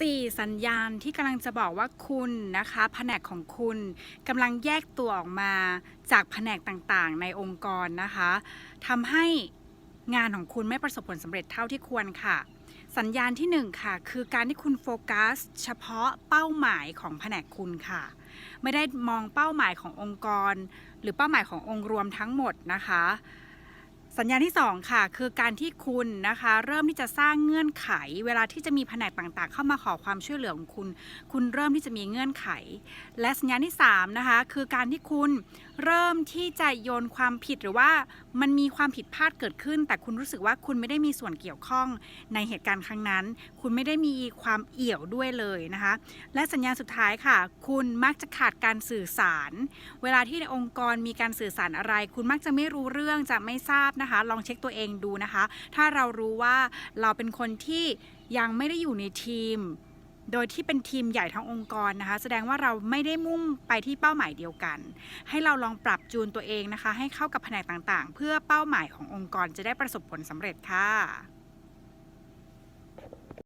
4 สัญญาณที่กำลังจะบอกว่าคุณนะคะแผนกของคุณกำลังแยกตัวออกมาจากแผนกต่างๆ ในองค์กรนะคะทำให้งานของคุณไม่ประสบผลสำเร็จเท่าที่ควรค่ะ สัญญาณที่ 1 ค่ะ คือการที่คุณโฟกัส เฉพาะเป้าหมายของแผนกคุณค่ะ ไม่ได้มองเป้าหมายขององค์กร หรือเป้าหมายขององค์รวมทั้งหมดนะคะ สัญญาณที่ 2 ค่ะ คือการที่คุณนะคะ เริ่มที่จะสร้างเงื่อนไข เวลาที่จะมีแผนกต่างๆ เข้ามาขอความช่วยเหลือของคุณ คุณเริ่มที่จะมีเงื่อนไข และสัญญาณที่3นะคะคือการที่คุณเริ่มที่จะโยนความผิดหรือว่ามันมีความผิดพลาดเกิดขึ้น แต่คุณรู้สึกว่าคุณไม่ได้มีส่วนเกี่ยวข้องในเหตุการณ์ครั้งนั้น คุณไม่ได้มีความเอี่ยวด้วยเลยนะคะ และสัญญาณสุดท้ายค่ะ คุณมักจะขาดการสื่อสาร เวลาที่ในองค์กรมีการสื่อสารอะไร คุณมักจะไม่รู้เรื่องจะไม่ทราบนะคะลองเช็คตัวเองดูนะคะ ถ้าเรารู้ว่าเราเป็นคนที่ยังไม่ได้อยู่ในทีม โดยที่เป็นทีมใหญ่ทั้งองค์กรนะคะ แสดงว่าเราไม่ได้มุ่งไปที่เป้าหมายเดียวกัน ให้เราลองปรับจูนตัวเองนะคะ ให้เข้ากับแผนกต่างๆ เพื่อเป้าหมายขององค์กรจะได้ประสบผลสำเร็จค่ะ